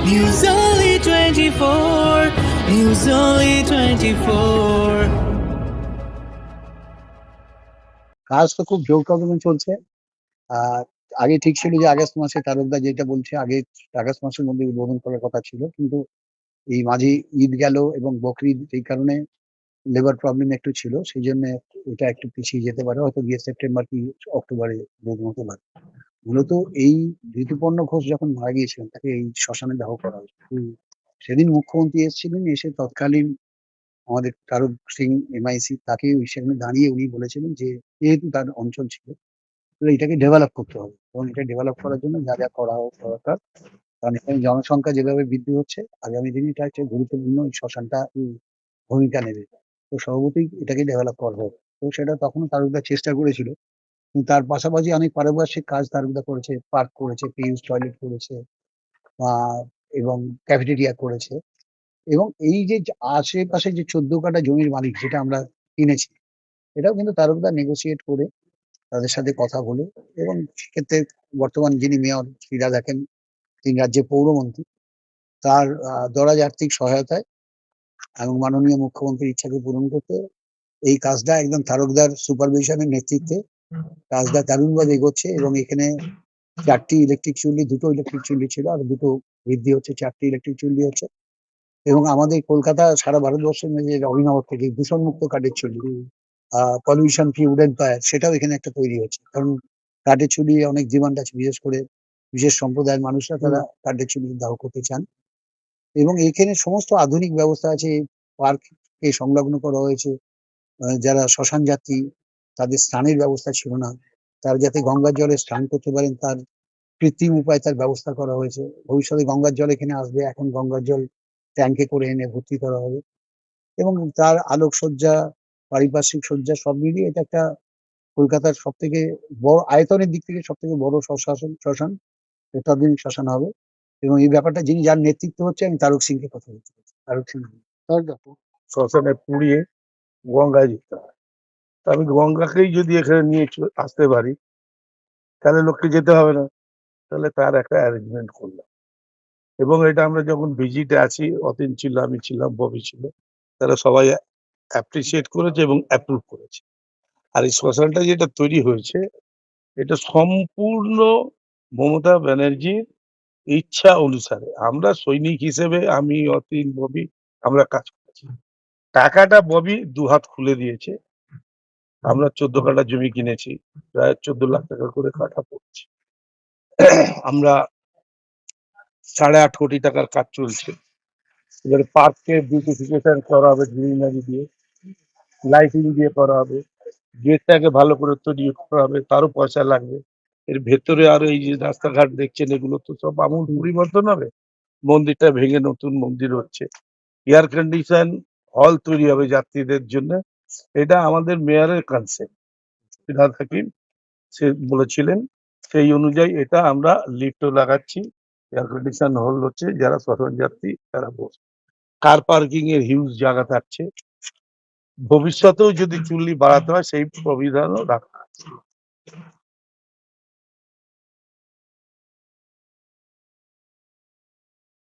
News Only 24. News Only 24. কাজ তো খুব জোর কদমে চলছে। আর আগে ঠিক ছিল যে আগস্ট মাসে তারকদা যেটা বলছে, আগে আগস্ট মাসের মধ্যে উদ্বোধন করার কথা ছিল। কিন্তু এই মাঝে ঈদ গেল এবং বকরিদ এই কারণে লেবার প্রবলেম একটু ছিল। সেই জন্য এটা একটু পিছিয়ে যেতে পারে। হয়তো গিয়ে সেপ্টেম্বর কি অক্টোবরে উদ্বোধন হতে পারে। মূলত এই ঋতুপর্ণ ঘোষ যখন মারা গিয়েছিলেন, তাকে এই শ্মশানে দাহ করা হয়েছে। সেদিন মুখ্যমন্ত্রী এসেছিলেন, এসে তৎকালীন আমাদের তারক সিং এমআইসি তাকে ওই সেখানে দাঁড়িয়ে উনি বলেছিলেন যে, যেহেতু তার অঞ্চল ছিল এটাকে ডেভেলপ করতে হবে। এবং এটা ডেভেলপ করার জন্য যা যা করা হোক দরকার। কারণ এখানে জনসংখ্যা যেভাবে বৃদ্ধি হচ্ছে, আগামী দিনে এটা একটা গুরুত্বপূর্ণ এই শ্মশানটা ভূমিকা নেবে। তো স্বভাবতই এটাকে ডেভেলপ করা হোক। তো সেটা তখনও তারকদা চেষ্টা করেছিল। তার পাশাপাশি অনেক পারিপার্শ্বিক কাজ তারকদা করেছে, পার্ক করেছে পিউস টয়লেট করেছে এবং ক্যাফেটেরিয়া করেছে। এবং এই যে আশেপাশে যে চোদ্দ কাটা জমির মালিক যেটা আমরা কিনেছি, এটাও কিন্তু তারকদা নেগোসিয়েট করে তাদের সাথে কথা বলে এবং সেক্ষেত্রে বর্তমান যিনি মেয়র ক্রীড়া দেখেন, তিনি রাজ্যের পৌরমন্ত্রী, তার দরাজ আর্থিক সহায়তায় এবং মাননীয় মুখ্যমন্ত্রীর ইচ্ছাকে পূরণ করতে এই কাজটা একদম তারকদার সুপারভিশনের নেতৃত্বে কাজটা দারুণভাবে এগোচ্ছে এবং এখানে চারটি ইলেকট্রিক চুল্লি দুটো ইলেকট্রিক চুল্লি ছিল আর দুটো বৃদ্ধি হচ্ছে চারটি ইলেকট্রিক চুল্লি হচ্ছে। এবং আমাদের কলকাতা সারা ভারতবর্ষের মধ্যে অভিনব থেকে দূষণ মুক্ত কাঠের চুল্লি পলিউশন ফ্রি উডেন ফায়ার সেটাও এখানে একটা তৈরি হচ্ছে। কারণ কাঠের চুলি অনেক ডিমান্ড আছে বিশেষ করে বিশেষ সম্প্রদায়ের মানুষরা তারা কাঠের চুলি দাহ করতে চান। এবং এখানে সমস্ত আধুনিক ব্যবস্থা আছে পার্ককে সংলগ্ন করা হয়েছে যারা শ্মশান যাত্রী তাদের স্নানের ব্যবস্থা ছিল না। তারা যাতে গঙ্গার জলে স্নান করতে পারেন, তার কৃত্রিম উপায়ে তার ব্যবস্থা করা হয়েছে। ভবিষ্যতে গঙ্গার জল এখানে আসবে, এখন গঙ্গার জল ট্যাঙ্কে করে এনে ভর্তি করা হবে। এবং তার আলোকসজ্জা, পারিপার্শ্বিক সজ্জা সব মিলিয়ে এটা একটা কলকাতার সব থেকে বড়, আয়তনের দিক থেকে সব থেকে বড় শ্মশান শ্মশান। অত্যাধুনিক শ্মশান হবে। এবং এই ব্যাপারটা যিনি যার নেতৃত্ব হচ্ছে, আমি তারক সিংকে কথা বলতে তারক সিং। শ্মশানে পুড়িয়ে গঙ্গায় যেতে হয় আমি গঙ্গাকেই যদি এখানে নিয়ে আসতে পারি, তাহলে লোককে যেতে হবে না। তাহলে তার একটা অ্যারেঞ্জমেন্ট করলাম। এবং এটা আমরা যখন ভিজিটে আছি, অতীন ছিল, আমি ছিলাম, ববি ছিল, তারা সবাই অ্যাপ্রিসিয়েট করেছে এবং অ্যাপ্রুভ করেছে। আর এই শ্মশানটা যেটা তৈরি হয়েছে, এটা সম্পূর্ণ মমতা ব্যানার্জির ইচ্ছা অনুসারে। আমরা সৈনিক হিসেবে, আমি, অতীন, ববি, আমরা কাজ করেছি। টাকাটা ববি দুহাত খুলে দিয়েছে। আমরা চোদ্দ কাঠা জমি কিনেছি, প্রায় চোদ্দ লাখ টাকা করে কাঠা পড়ছে। আমরা সাড়ে আট কোটি টাকার কাজ চলছে। এবারে পার্ককে বিউটিফিকেশন করা হবে গ্রিনারি দিয়ে লাইটিং দিয়ে করা হবে গেটটাকে ভালো করে তৈরি করা হবে, তারও পয়সা লাগবে। এর ভেতরে আরও এই যে রাস্তাঘাট দেখছেন, এগুলো তো সব আমূল পরিবর্তন হবে। মন্দিরটা ভেঙে নতুন মন্দির হচ্ছে। এয়ার কন্ডিশন হল তৈরি হবে যাত্রীদের জন্য। এটা আমাদের মেয়রের কনসেপ্ট হাকিম সে বলেছিলেন, সেই অনুযায়ী এটা আমরা লিফটও লাগাচ্ছি এয়ার কন্ডিশন হল হচ্ছে, যারা শ্মশান যাত্রী তারা বস। কার পার্কিং এর হিউজ জায়গা থাকছে। ভবিষ্যতেও যদি চুল্লি বাড়াতে হয়, সেই প্রবিধানও রাখা